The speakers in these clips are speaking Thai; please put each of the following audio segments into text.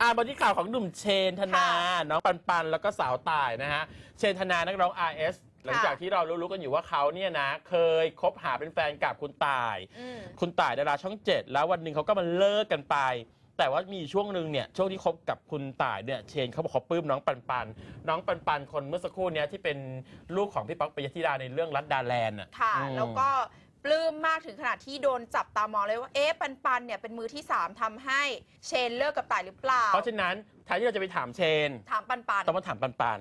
อ่ามาที่ข่าวของหนุ่มเชนธนาค่ะน้องปันปันแล้วก็สาวต่ายนะฮะ เชนธนานักร้อง RS หลังจากที่เรารู้ๆกันอยู่ว่าเขาเนี่ยนะ เคยคบหาเป็นแฟนกับคุณต่ายอืมคุณต่ายดาราช่องเจ็ดแล้ววันหนึ่งเขาก็มาเลิกกันไป แต่ว่ามีช่วงหนึ่งเนี่ยช่วงที่คบกับคุณต่ายเนี่ยเชนเขาบอกเขาปลื้มน้องปันปัน น้องปันปันคนเมื่อสักครู่เนี้ยที่เป็นลูกของพี่ป๊อกปิยธิดาในเรื่องรัดดาแลนด์อะค่ะอืมแล้วก็ ปลื้มมากถึงขนาดที่โดนจับตามองเลยว่าเอ๊ะปันปันเนี่ยเป็นมือที่ 3ทำให้เชนเลิกกับต่ายหรือเปล่า เพราะฉะนั้นแทนที่เราจะไปถามเชน ถามปันปันต้องมาถามปันปัน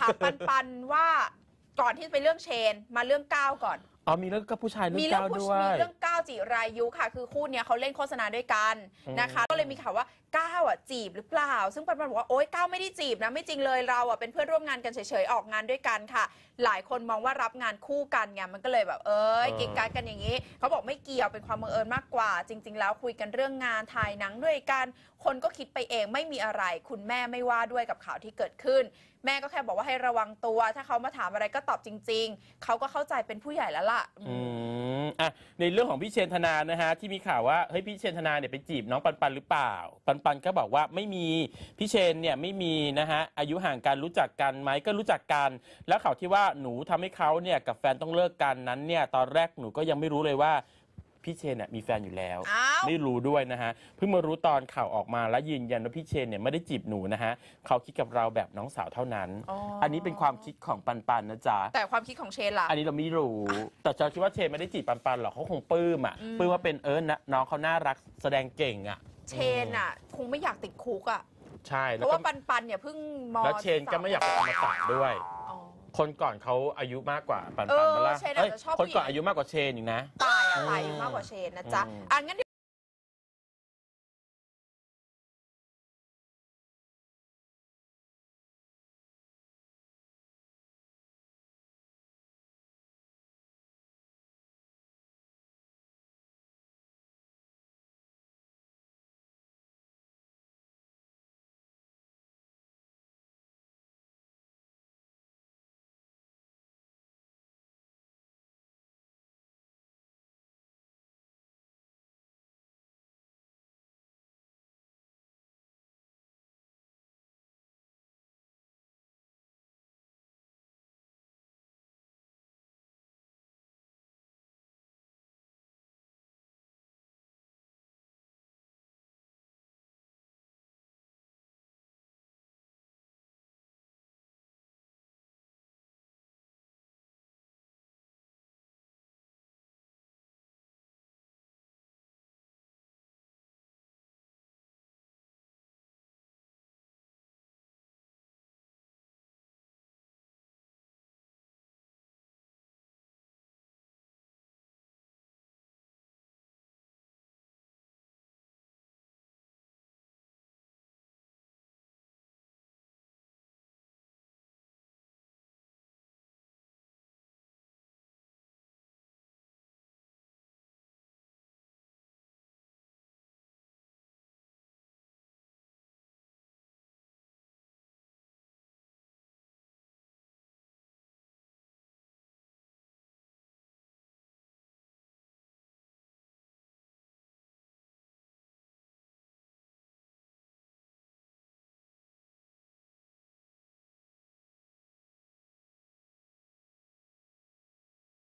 ถามปันปันว่าก่อนที่จะไปเรื่องเชนมาเรื่องก้าวก่อน อ๋อมีเรื่องกับผู้ชายเรื่มีองเรื่ก้าวผู้ด้วมีย เรื่องก้าวจิรายุค่ะ คือคู่เนี้ยเขาเล่นโฆษณาด้วยกันอืมนะคะ ก็เลยมีข่าวว่าก้าวอะจีบหรือเปล่า ซึ่งปันปันบอกว่าโอ๊ยก้าวไม่ได้จีบนะไม่จริงเลยเราอะเป็นเพื่อนร่วมงานกันเฉยๆออกงานด้วยกันค่ะ หลายคนมองว่ารับงานคู่กันไงมันก็เลยแบบเอ้ยกิ๊กกักกันอย่างนี้เขาบอกไม่เกี่ยวเป็นความบังเอิญมากกว่า จริง ๆ แล้วคุยกันเรื่องงานถ่ายหนังด้วยกัน คนก็คิดไปเองไม่มีอะไร คุณแม่ไม่ว่าด้วยกับข่าวที่เกิดขึ้น แม่ก็แค่บอกว่าให้ระวังตัว ถ้าเขามาถามอะไรก็ตอบจริง ๆเขาก็เข้าใจเป็นผู้ใหญ่แล้วล่ะอืมอะในเรื่องของพี่เชนธนานะฮะที่มีข่าวว่าเฮ้ยพี่เชนธนาเนี่ยไปจีบน้องปันปันหรือเปล่า ปันปันก็บอกว่าไม่มีพี่เชนเนี่ยไม่มีนะฮะอายุห่างกันรู้จักกันไหมก็รู้จักกัน แล้วข่าวที่ว่าหนูทำให้เขาเนี่ยกับแฟนต้องเลิกกันนั้นเนี่ยตอนแรกหนูก็ยังไม่รู้เลยว่า พี่เชนเนี่ยมีแฟนอยู่แล้ว อ้าว ไม่รู้ด้วยนะฮะ เพิ่งมารู้ตอนข่าวออกมาและยืนยันว่าพี่เชนเนี่ยไม่ได้จีบหนูนะฮะ เขาคิดกับเราแบบน้องสาวเท่านั้นอ๋ออัอันนี้เป็นความคิดของปันปันนะจ๊ะ แต่ความคิดของเชนล่ะ อันนี้เราไม่รู้ แต่จะคิดว่าเชนไม่ได้จีบปันปันหรอกเขาคงปลื้มอะอืมปลื้มว่าเป็นเออนะน้องเขาน่ารักแสดงเก่งอะเชนอะ คงไม่อยากติดคุกอะ ใช่ เพแล้วราะก็ว่าปันปันเนี่ยเพิ่งมแล้วเชนก็ไม่อยากเป็นอมตะด้วย อ๋อ คนก่อนเขาอายุมากกว่าปันเอปันอมาละเชนอาจจะชอบคนก่อนผู้หญิงอายุมากกว่าเชนอีกนะ ตา ยอะอืมตายอยู่มากกว่าเชนนะจ๊ะอืมอะงั้น